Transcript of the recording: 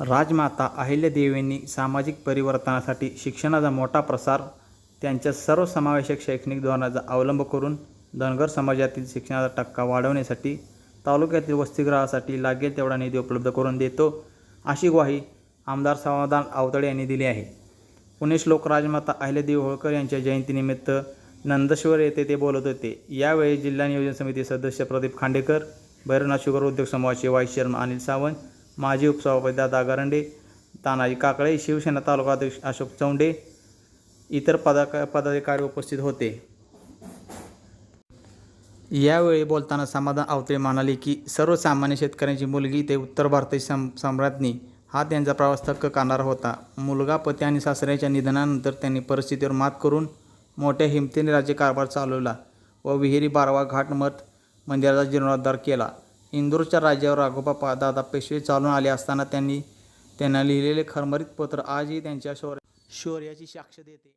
राजमाता अहिल्यादेवींनी सामाजिक परिवर्तनासाठी शिक्षणाचा मोठा प्रसार त्यांच्या सर्वसमावेशक शैक्षणिक धोरणाचा अवलंब करून धनगर समाजातील शिक्षणाचा टक्का वाढवण्यासाठी तालुक्यातील वसतिगृहासाठी लागेल तेवढा निधी उपलब्ध करून देतो अशी ग्वाही आमदार समाधान आवतडे यांनी दिली आहे. पुणे श्लोक राजमाता अहिल्यादेवी होळकर यांच्या जयंतीनिमित्त नंदेश्वर येथे ते बोलत होते. यावेळी जिल्हा नियोजन समिती सदस्य प्रदीप खांडेकर भैरवनाथ शुगर उद्योग समूहाचे वाईस चेअरमन अनिल सावंत माजी उपसभापती दादा गरंडे तानाजी काकळे शिवसेना तालुका अध्यक्ष अशोक चौंडे इतर पदा पदाधिकारी उपस्थित होते. यावेळी बोलताना समाधान आवते म्हणाले की सर्वसामान्य शेतकऱ्यांची मुलगी ते उत्तर भारतीय सम सम्राज्ञी हा त्यांचा प्रवास थक्क करणारा होता. मुलगा पती आणि सासऱ्याच्या निधनानंतर त्यांनी परिस्थितीवर मात करून मोठ्या हिमतीने राज्यकारभार चालवला व विहिरी बारवा घाट मठ मंदिराचा जीर्णोद्धार केला. इंदूरच्या राज्यावर राघोबा पा दादा पेशवे चालून आले असताना त्यांनी त्यांना लिहिलेले खरमरीत पत्र आजही त्यांच्या शौर्य शौर्याची साक्ष देते.